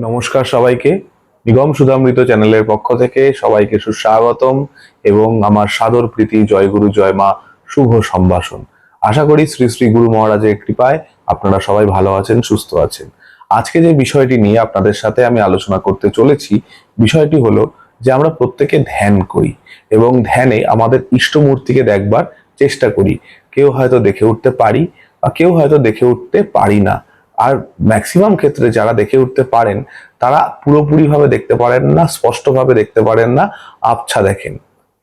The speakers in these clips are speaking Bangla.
নমস্কার সবাইকে। নিগম সুধামৃত চ্যানেলের পক্ষ থেকে সবাইকে সুস্বাগতম এবং আমার সাদর প্রীতি জয়গুরু জয় মা, শুভ সম্ভাষণ। আশা করি শ্রী শ্রী গুরু মহারাজের কৃপায় আপনারা সবাই ভালো আছেন, সুস্থ আছেন। আজকে যে বিষয়টি নিয়ে আপনাদের সাথে আমি আলোচনা করতে চলেছি, বিষয়টি হলো যে আমরা প্রত্যেকে ধ্যান করি এবং ধ্যানে আমাদের ইষ্টমূর্তিকে দেখবার চেষ্টা করি। কেউ হয়তো দেখে উঠতে পারি বা কেউ হয়তো দেখে উঠতে পারি না। আর ম্যাক্সিমাম ক্ষেত্রে যারা দেখে উঠতে পারেন, তারা পুরোপুরিভাবে দেখতে পারেন না, স্পষ্টভাবে দেখতে পারেন না, আবছা দেখেন।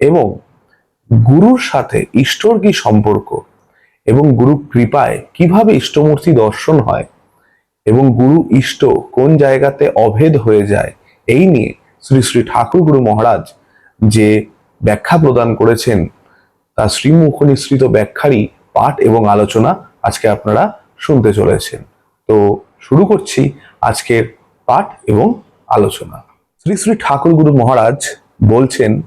এবং গুরুর সাথে ইষ্টর কি সম্পর্ক এবং গুরু কৃপায় কীভাবে ইষ্টমূর্তি দর্শন হয় এবং গুরু ইষ্ট কোন জায়গাতে অভেদ হয়ে যায়, এই নিয়ে শ্রী শ্রী ঠাকুর গুরু মহারাজ যে ব্যাখ্যা প্রদান করেছেন, তা শ্রীমুখ নিঃসৃত ব্যাখ্যারই পাঠ এবং আলোচনা আজকে আপনারা শুনতে চলেছেন। তো শুরু করছি আজকের পাঠ এবং আলোচনা। শ্রী শ্রী ঠাকুর গুরু মহারাজ বলছেন,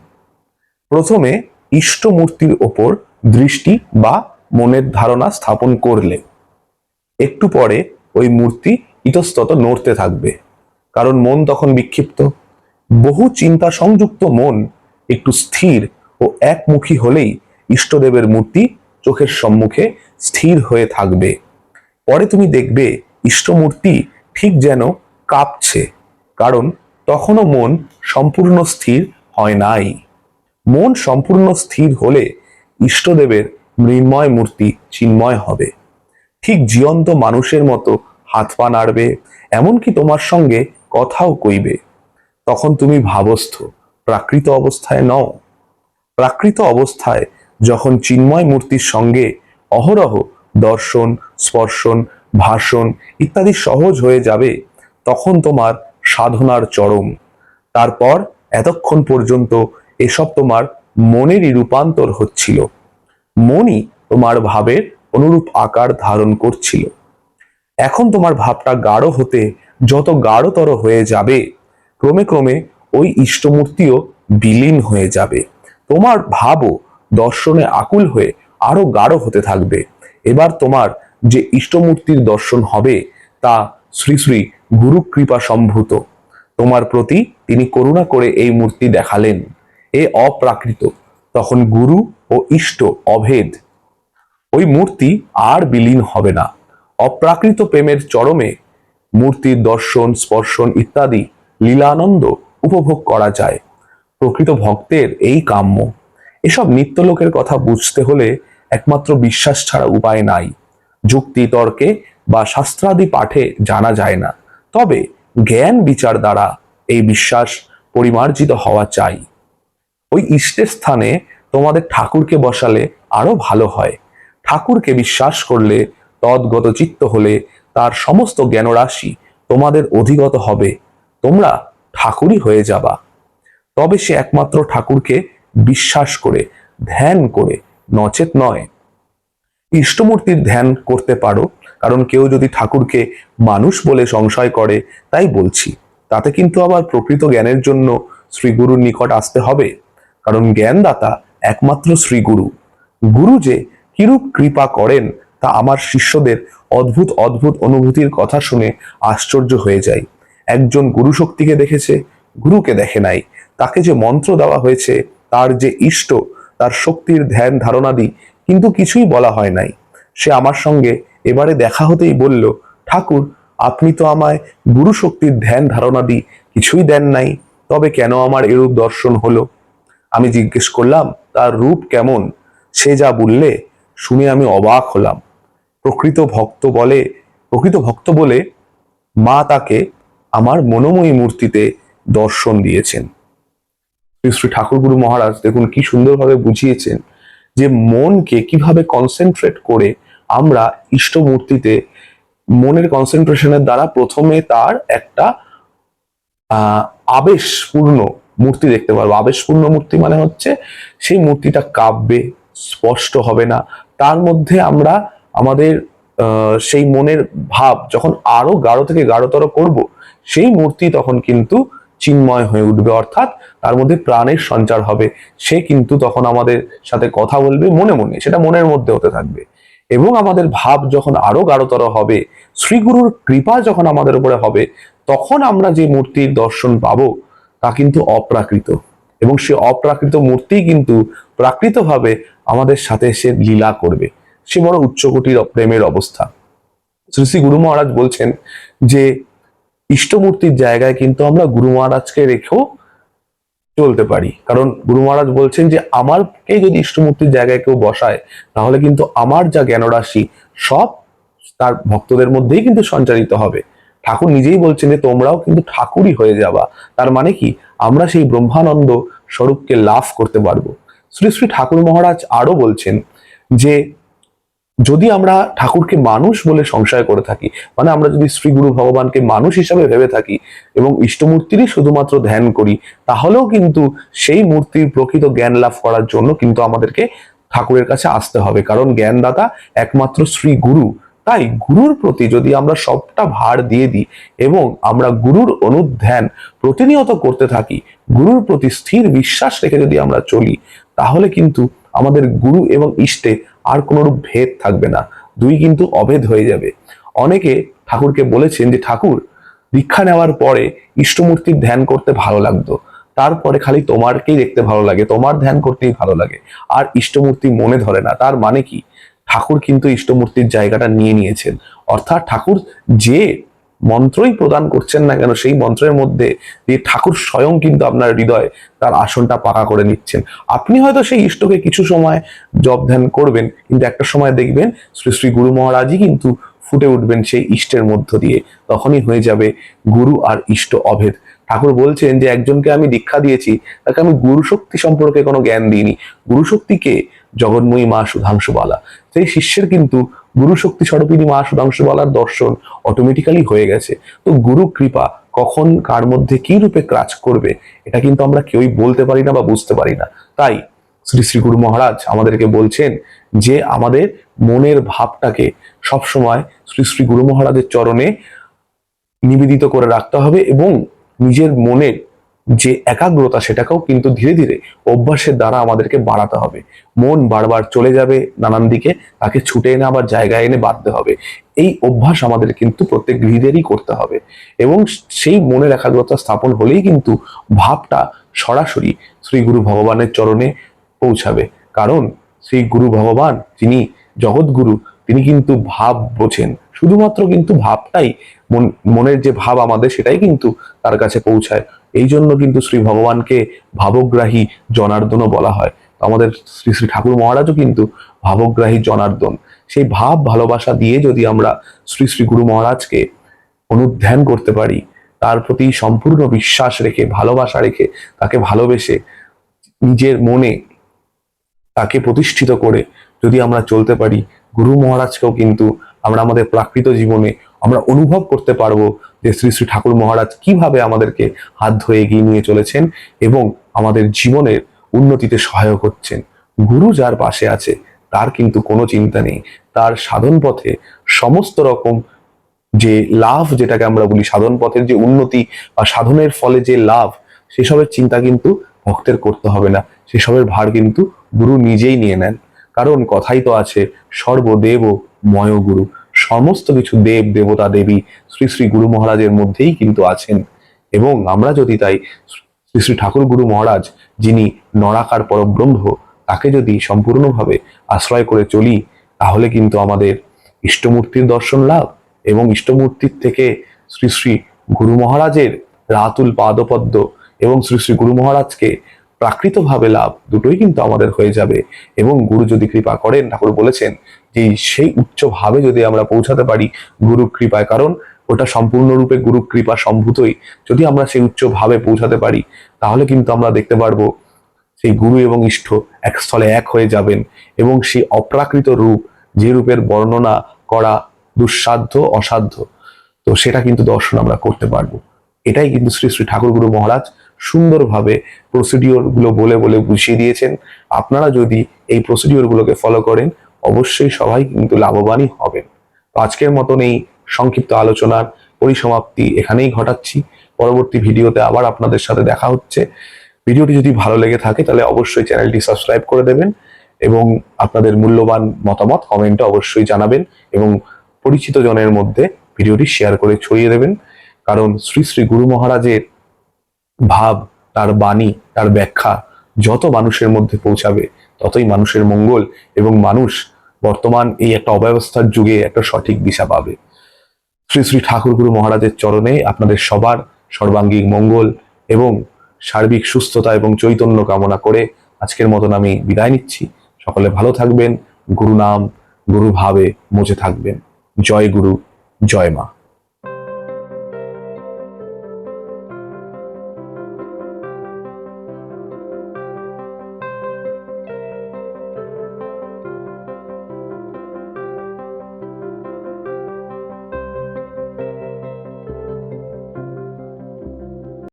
প্রথমে ইষ্টমূর্তির ওপর দৃষ্টি বা মনের ধারণা স্থাপন করলে একটু পরে ওই মূর্তি ইতস্তত নড়তে থাকবে। কারণ মন তখন বিক্ষিপ্ত। বহু চিন্তা সংযুক্ত মন একটু স্থির ও একমুখী হলেই ইষ্টদেবের মূর্তি চোখের সম্মুখে স্থির হয়ে থাকবে। পরে তুমি দেখবে ইষ্টমূর্তি ঠিক যেন কাঁপছে, কারণ তখনও মন সম্পূর্ণ স্থির হয় নাই। মন সম্পূর্ণ স্থির হলে ইষ্টদেবের মৃন্ময় মূর্তি চিন্ময় হবে। ঠিক জীবন্ত মানুষের মতো হাত পা নাড়বে, এমনকি তোমার সঙ্গে কথাও কইবে। তখন তুমি ভাবস্থ, প্রাকৃত অবস্থায় নও। প্রাকৃত অবস্থায় যখন চিন্ময় মূর্তির সঙ্গে অহরহ দর্শন, স্পর্শন ভাষণ ইত্যাদি সহজ হয়ে যাবে, তখন তোমার সাধনার চরম। তারপর এতক্ষণ পর্যন্ত এসব তোমার মনেরই রূপান্তর হচ্ছিল। মনই তোমার ভাবের অনুরূপ আকার ধারণ করছিল। এখন তোমার ভাবটা গাঢ় হতে যত গাঢ়তর হয়ে যাবে, ক্রমে ক্রমে ওই ইষ্টমূর্তিও বিলীন হয়ে যাবে। তোমার ভাবও দর্শনে আকুল হয়ে আরও গাঢ় হতে থাকবে। এবার তোমার যে ইষ্টমূর্তির দর্শন হবে তা শ্রী শ্রী গুরু কৃপা সম্ভূত। তোমার প্রতি তিনি করুণা করে এই মূর্তি দেখালেন। এ অপ্রাকৃত, তখন গুরু ও ইষ্ট অভেদ। ওই মূর্তি আর বিলীন হবে না। অপ্রাকৃত প্রেমের চরমে মূর্তির দর্শন, স্পর্শন ইত্যাদি লীলানন্দ উপভোগ করা যায়। প্রকৃত ভক্তের এই কাম্য। এসব নিত্যলোকের কথা বুঝতে হলে একমাত্র বিশ্বাস ছাড়া উপায় নাই। যুক্তি তর্কে বা শাস্ত্রাদি পাঠে জানা যায় না। তবে জ্ঞান বিচার দ্বারা এই বিশ্বাস পরিমার্জিত হওয়া চাই। ওই ইষ্টের স্থানে তোমাদের ঠাকুরকে বসালে আরও ভালো হয়। ঠাকুরকে বিশ্বাস করলে তদ্গত চিত্ত হলে তার সমস্ত জ্ঞানরাশি তোমাদের অধিগত হবে। তোমরা ঠাকুরই হয়ে যাবা। তবে সে একমাত্র ঠাকুরকে বিশ্বাস করে, ধ্যান করে, নচেত নয়। ইষ্টমূর্তির ধ্যান করতে পারো। কারণ কেউ যদি ঠাকুরকে মানুষ বলে সংশয় করে, তাই বলছি। তাতে কিন্তু আবার প্রকৃত জ্ঞানের জন্য শ্রীগুরুর নিকট আসতে হবে। কারণ জ্ঞানদাতা একমাত্র শ্রীগুরু। গুরু যে কিরূপ কৃপা করেন, তা আমার শিষ্যদের অদ্ভুত অদ্ভুত অনুভূতির কথা শুনে আশ্চর্য হয়ে যায়। একজন গুরু শক্তিকে দেখেছে, গুরুকে দেখে নাই। তাকে যে মন্ত্র দেওয়া হয়েছে, তার যে ইষ্ট, তার শক্তির ধ্যান ধারণাদি কিন্তু কিছুই বলা হয় নাই। সে আমার সঙ্গে এবারে দেখা হতেই বলল, ঠাকুর, আপনি তো আমায় গুরু শক্তির ধ্যান ধারণাদি কিছুই দেন নাই, তবে কেন আমার এরূপ দর্শন হলো? আমি জিজ্ঞেস করলাম, তার রূপ কেমন? সে যা বললে শুনে আমি অবাক হলাম। প্রকৃত ভক্ত বলে, প্রকৃত ভক্ত বলে মা তাকে আমার মনোময়ী মূর্তিতে দর্শন দিয়েছেন। শ্রী শ্রী ঠাকুরগুরু মহারাজ দেখুন কি সুন্দরভাবে বুঝিয়েছেন। যে মনকে কীভাবে কনসেন্ট্রেট করে আমরা ইষ্ট মূর্তিতে মনের কনসেন্ট্রেশনের দ্বারা প্রথমে তার একটা আবেশপূর্ণ মূর্তি দেখতে পারব। আবেশপূর্ণ মূর্তি মানে হচ্ছে সেই মূর্তিটা কাঁপবে, স্পষ্ট হবে না। তার মধ্যে আমরা আমাদের সেই মনের ভাব যখন আরও গাঢ় থেকে গাঢ়তর করব, সেই মূর্তি তখন কিন্তু চিন্ময় হয়ে উঠবে, অর্থাৎ তার মধ্যে প্রাণের সঞ্চার হবে। সে কিন্তু তখন আমাদের সাথে কথা বলবে মনে মনে, সেটা মনের মধ্যে হতে থাকবে। এবং আমাদের ভাব যখন আরও গাঢ়তর হবে, শ্রীগুরুর কৃপা যখন আমাদের উপরে হবে, তখন আমরা যে মূর্তির দর্শন পাবো, তা কিন্তু অপ্রাকৃত। এবং সে অপ্রাকৃত মূর্তি কিন্তু প্রাকৃতভাবে আমাদের সাথে সে লীলা করবে। সে বড় উচ্চকোটির প্রেমের অবস্থা। শ্রী শ্রী গুরু মহারাজ বলছেন যে ইষ্টমূর্তির জায়গায় কিন্তু আমরা গুরু মহারাজকে রেখেও চলতে পারি। কারণ গুরু মহারাজ বলছেন যে, আমারকে যদি ইষ্টমূর্তির জায়গায় কেউ বসায়, তাহলে কিন্তু আমার যা জ্ঞানরাশি, সব তার ভক্তদের মধ্যেই কিন্তু সঞ্চারিত হবে। ঠাকুর নিজেই বলছেন যে, তোমরাও কিন্তু ঠাকুরই হয়ে যাবা। তার মানে কি? আমরা সেই ব্রহ্মানন্দ স্বরূপকে লাভ করতে পারব। শ্রী শ্রী ঠাকুর মহারাজ আরও বলছেন যে যদি আমরা ঠাকুরকে মানুষ বলে সংশয় করে থাকি মানে আমরা যদি শ্রী গুরু ভগবানকে মানুষ হিসাবে ভেবে থাকি এবং ইষ্টমূর্তিরই শুধুমাত্র ধ্যান করি, তাহলেও কিন্তু সেই মূর্তির প্রকৃত জ্ঞান লাভ করার জন্য কিন্তু আমাদেরকে ঠাকুরের কাছে আসতে হবে। কারণ জ্ঞানদাতা একমাত্র শ্রী গুরু। তাই গুরুর প্রতি যদি আমরা সবটা ভার দিয়ে দিই এবং আমরা গুরুর অনুধ্যান প্রতিনিয়ত করতে থাকি, গুরুর প্রতি স্থির বিশ্বাস রেখে যদি আমরা চলি, তাহলে কিন্তু আমাদের গুরু এবং ইষ্টে আর কোনোরূপ ভেদ থাকবে না। দুই কিন্তু অভেদ হয়ে যাবে। অনেকে ঠাকুরকে বলেছেন যে, ঠাকুর, দীক্ষা নেওয়ার পরে ইষ্টমূর্তির ধ্যান করতে ভালো লাগতো। তারপরে খালি তোমারকেই দেখতে ভালো লাগে, তোমার ধ্যান করতেই ভালো লাগে। আর ইষ্টমূর্তি মনে ধরে না। তার মানে কি? ঠাকুর কিন্তু ইষ্টমূর্তির জায়গাটা নিয়ে নিয়েছেন। অর্থাৎ ঠাকুর যে মন্ত্রই প্রদান করছেন না কেন, সেই মন্ত্রের মধ্যে দিয়ে ঠাকুর স্বয়ং কিন্তু আপনার হৃদয় তার আসনটা পাকা করে নিচ্ছেন। আপনি হয়তো সেই ইষ্টকে কিছু সময় জব ধ্যান করবেন, কিন্তু একটা সময় দেখবেন শ্রী শ্রী গুরু মহারাজই কিন্তু ফুটে উঠবেন সেই ইষ্টের মধ্য দিয়ে। তখনই হয়ে যাবে গুরু আর ইষ্ট অভেদ। ঠাকুর বলছেন যে, একজনকে আমি দীক্ষা দিয়েছি, তাকে আমি গুরু শক্তি সম্পর্কে কোনো জ্ঞান দিইনি। গুরু শক্তিকে জগন্ময়ী মা সুধাংশুবালা। সেই শিষ্যের কিন্তু গুরু শক্তি স্বরূপিনী মা সুধাংশুবালার দর্শন অটোমেটিক্যালি হয়ে গেছে। তো গুরু কৃপা কখন কার মধ্যে কি রূপে কাজ করবে, এটা কিন্তু আমরা কেউই বলতে পারি না বা বুঝতে পারি না। তাই শ্রী শ্রী গুরু মহারাজ আমাদেরকে বলছেন যে আমাদের মনের ভাবটাকে সবসময় শ্রী শ্রী গুরু মহারাজের চরণে নিবেদিত করে রাখতে হবে এবং নিজের মনের যে একাগ্রতা সেটাকেও কিন্তু ধীরে ধীরে অভ্যাসের দ্বারা আমাদেরকে বাড়াতে হবে। মন বারবার চলে যাবে নানান দিকে, তাকে ছুটে এনে আবার জায়গায় এনে বাঁধতে হবে। এই অভ্যাস আমাদের কিন্তু প্রত্যেক গৃহীদেরই করতে হবে। এবং সেই মনের একাগ্রতা স্থাপন হলেই কিন্তু ভাবটা সরাসরি শ্রী গুরু ভগবানের চরণে পৌঁছাবে। কারণ শ্রী গুরু ভগবান, যিনি জগৎগুরু, তিনি কিন্তু ভাব বোঝেন শুধুমাত্র কিন্তু ভাবটাই মন মনের যে ভাব আমাদের সেটাই কিন্তু তার কাছে পৌঁছায়। এই জন্য কিন্তু শ্রী ভগবানকে ভাবগ্রাহী জনার্দনও বলা হয়। আমাদের শ্রী শ্রী ঠাকুর মহারাজও কিন্তু ভাবগ্রাহী জনার্দন। সেই ভাব ভালোবাসা দিয়ে যদি আমরা শ্রী শ্রী গুরু মহারাজকে অনুধ্যান করতে পারি, তার প্রতি সম্পূর্ণ বিশ্বাস রেখে, ভালোবাসা রেখে, তাকে ভালোবেসে, নিজের মনে তাকে প্রতিষ্ঠিত করে যদি আমরা চলতে পারি, গুরু মহারাজকেও কিন্তু আমরা আমাদের প্রাকৃত জীবনে আমরা অনুভব করতে পারব যে শ্রী শ্রী ঠাকুর মহারাজ কীভাবে আমাদেরকে হাত ধরে এগিয়ে নিয়ে চলেছেন এবং আমাদের জীবনের উন্নতিতে সহায়ক হচ্ছেন। গুরু যার পাশে আছে, তার কিন্তু কোনো চিন্তা নেই। তার সাধন পথে সমস্ত রকম যে লাভ যেটাকে আমরা বলি সাধন পথের যে উন্নতি বা সাধনের ফলে যে লাভ, সেসবের চিন্তা কিন্তু ভক্তের করতে হবে না। সেসবের ভার কিন্তু গুরু নিজেই নিয়ে নেন। কারণ কথাই তো আছে, সর্বদেব ময় গুরু সমস্ত কিছু দেব, দেবতা, দেবী শ্রী শ্রী গুরু মহারাজের মধ্যেই কিন্তু আছেন। এবং আমরা যদি তাই শ্রী শ্রী ঠাকুর গুরু মহারাজ, যিনি নরাকার পরব্রহ্ম, তাকে যদি সম্পূর্ণভাবে আশ্রয় করে চলি, তাহলে কিন্তু আমাদের ইষ্টমূর্তির দর্শন লাভ এবং ইষ্টমূর্তির থেকে শ্রী শ্রী গুরু মহারাজের রাতুল পাদপদ্ম এবং শ্রী শ্রী গুরু মহারাজকে প্রাকৃতভাবে লাভ দুটোই কিন্তু আমাদের হয়ে যাবে। এবং গুরু যদি কৃপা করেন, ঠাকুর বলেছেন যে সেই উচ্চ ভাবে যদি আমরা পৌঁছাতে পারি গুরু কৃপায়, কারণ ওটা সম্পূর্ণরূপে গুরু কৃপা সম্ভূতই। যদি আমরা সেই উচ্চ ভাবে পৌঁছাতে পারি, তাহলে কিন্তু আমরা দেখতে পারব সেই গুরু এবং ইষ্ট এক স্থলে এক হয়ে যাবেন এবং সেই অপ্রাকৃত রূপ, যে রূপের বর্ণনা করা দুঃসাধ্য, অসাধ্য, তো সেটা কিন্তু দর্শন আমরা করতে পারব। এটাই কিন্তু শ্রী শ্রী ঠাকুর গুরু মহারাজ সুন্দরভাবে প্রসিডিওরগুলো বলে বলে বুঝিয়ে দিয়েছেন। আপনারা যদি এই প্রসিডিওর গুলোকে ফলো করেন, অবশ্যই সবাই কিন্তু লাভবানই হবেন। তো আজকের মতন এই সংক্ষিপ্ত আলোচনার পরিসমাপ্তি এখানেই ঘটাচ্ছি। পরবর্তী ভিডিওতে আবার আপনাদের সাথে দেখা হচ্ছে। ভিডিওটি যদি ভালো লেগে থাকে, তাহলে অবশ্যই চ্যানেলটি সাবস্ক্রাইব করে দেবেন এবং আপনাদের মূল্যবান মতামত কমেন্টে অবশ্যই জানাবেন এবং পরিচিত জনের মধ্যে ভিডিওটি শেয়ার করে ছড়িয়ে দেবেন। কারণ শ্রী শ্রী গুরু মহারাজের ভাব, তার বাণী, তার ব্যাখ্যা যত মানুষের মধ্যে পৌঁছাবে, ততই মানুষের মঙ্গল এবং মানুষ বর্তমান এই একটা অব্যবস্থার যুগে একটা সঠিক দিশা পাবে। শ্রী শ্রী ঠাকুর গুরু মহারাজের চরণে আপনাদের সবার সর্বাঙ্গীন মঙ্গল এবং সার্বিক সুস্থতা এবং চৈতন্য কামনা করে আজকের মতন আমি বিদায় নিচ্ছি। সকলে ভালো থাকবেন গুরু নাম গুরু ভাবে মজে থাকবেন। জয় গুরু, জয় মা।